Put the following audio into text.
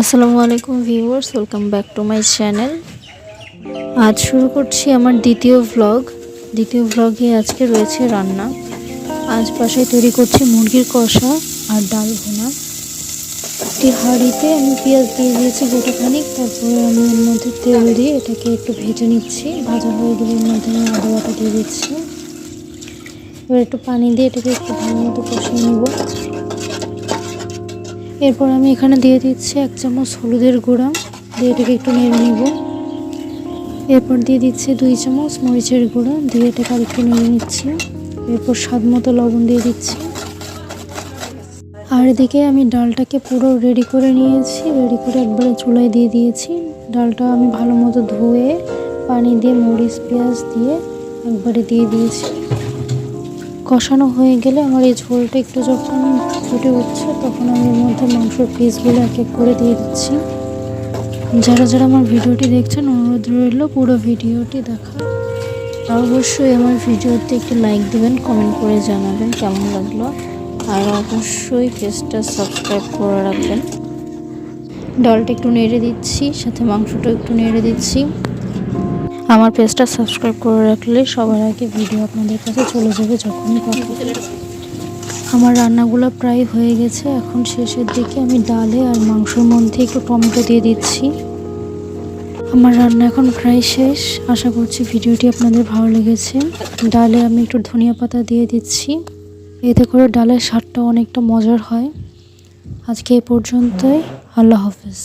আসসালামু আলাইকুম viewers, welcome back to my channel. আজ শুরু করছি আমার দ্বিতীয় ভ্লগ দ্বিতীয় ভ্লগে আজকে রয়েছে রান্না। আজ বাসায় তৈরি করছি মুরগির কষা আর ডাল ভুনা। একটি হাঁড়িতে আমি পেঁয়াজ দিয়ে দিয়েছি গোটাখানিক তারপরে আমি এর মধ্যে তেল দিয়ে এটাকে একটু ভেজে নিচ্ছি। ভাজা হয়ে গেলে এর মধ্যে আমি আদা দিয়ে দিচ্ছি। এবার একটু পানি দিয়ে এটাকে একটু ভালো মতো কষিয়ে নেব। এরপর আমি এখানে দিয়ে দিচ্ছি এক চামচ হলুদের গুঁড়া। দিয়ে এটাকে একটু নেড়ে নিব। এরপর দিয়ে দিচ্ছি দুই চামচ মরিচের গুঁড়া। দিয়ে এটাকে একটু নেড়ে নিচ্ছি। এরপর স্বাদ মতো লবণ দিয়ে দিচ্ছি। আর এদিকে আমি ডালটাকে পুরো রেডি করে নিয়েছি। রেডি করে একবারে চুলায় দিয়ে দিয়েছি। ডালটা আমি ভালো মতো ধুয়ে পানি দিয়ে মরিচ, পেঁয়াজ দিয়ে একবারে দিয়ে দিয়েছি। কষানো হয়ে গেলে আমার এই ঝোলটা একটু যখন ফুটে উঠছে, তখন আমি এর মধ্যে মাংসর পিসগুলো এক এক করে দিয়ে দিচ্ছি। যারা যারা আমার ভিডিওটি দেখছেন, অনুরোধ রইল পুরো ভিডিওটি আর অবশ্যই আমার ভিডিওতে একটি লাইক দেবেন কমেন্ট করে জানাবেন কেমন লাগল। আর অবশ্যই পেজটা সাবস্ক্রাইব করে রাখবেন। ডালটা একটু নেড়ে দিচ্ছি, সাথে মাংসটা একটু নেড়ে দিচ্ছি। আমার পেজটা সাবস্ক্রাইব করে রাখলে সবার আগে ভিডিও আপনাদের কাছে চলে যাবে যখনই পাঠাবো আমার রান্নাগুলো প্রায় হয়ে গেছে, এখন শেষের দিকে আমি ডালে আর মাংসের মধ্যে একটু টমেটো দিয়ে দিচ্ছি। আমার রান্না এখন প্রায় শেষ, আশা করছি ভিডিওটি আপনাদের ভালো লেগেছে। ডালে আমি একটু ধনিয়া পাতা দিয়ে দিচ্ছি। এতে করে ডালের স্বাদটা অনেকটা মজার হয়। আজকে এই পর্যন্তই, আল্লাহ হাফেজ।